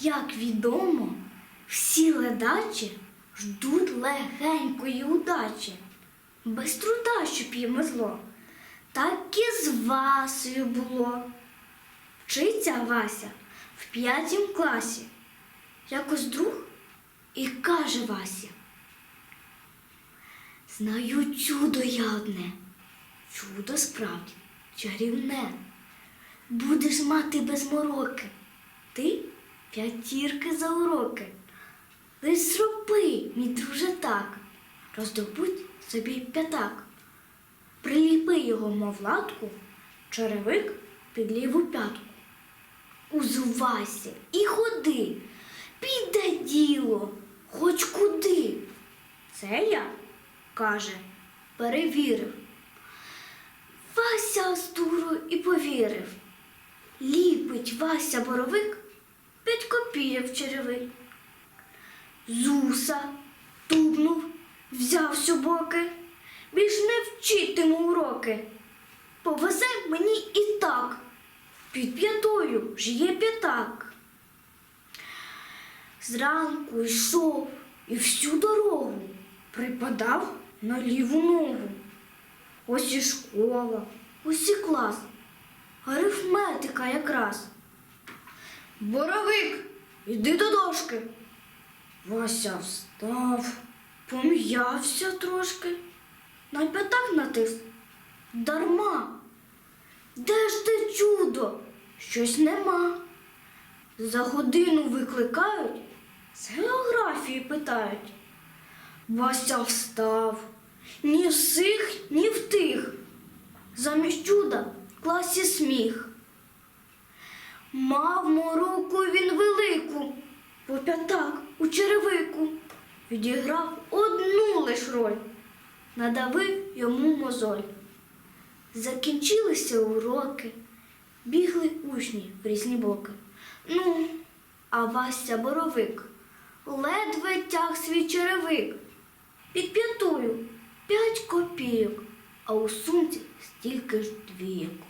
Як відомо, всі ледачі ждуть легенької удачі, без труда, щоб їм зло. Так і з Васею було. Вчиться Вася в п'ятім класі. Якось друг і каже Вася. Знаю чудо я одне. Чудо справді чарівне. Будеш мати без мороки. Ти п'ятірки за уроки. Лиш зроби, мій друже, так. Роздобудь собі п'ятак. Приліпи його, мов латку, черевик під ліву п'ятку. Узувайся і ходи, піде діло, хоч куди. Це я, каже, перевірив. Вася з дуру і повірив. Ліпить Вася боровик, п'ять копійок в черевик. Зуса тупнув, взяв боки, більш не вчитиму уроки. Повезе мені і так, під п'ятою ж є п'ятак. Зранку йшов і всю дорогу припадав на ліву ногу. Ось і школа, ось і клас, арифметика якраз. Боровик, іди до дошки. Вася встав, пом'явся трошки, на п'ятак натис. Дарма. Де ж те чудо? Щось нема. За годину викликають, з географії питають. Вася встав, ні в сих, ні в тих. Замість чуда в класі сміх. Мав мороку він велику, по п'ятак у черевику. Відіграв одну лиш роль, надавив йому мозоль. Закінчилися уроки, бігли учні в різні боки. Ну, а Вася боровик ледве тяг свій черевик. Під п'ятою п'ять копійок, а у сумці стільки ж двійок.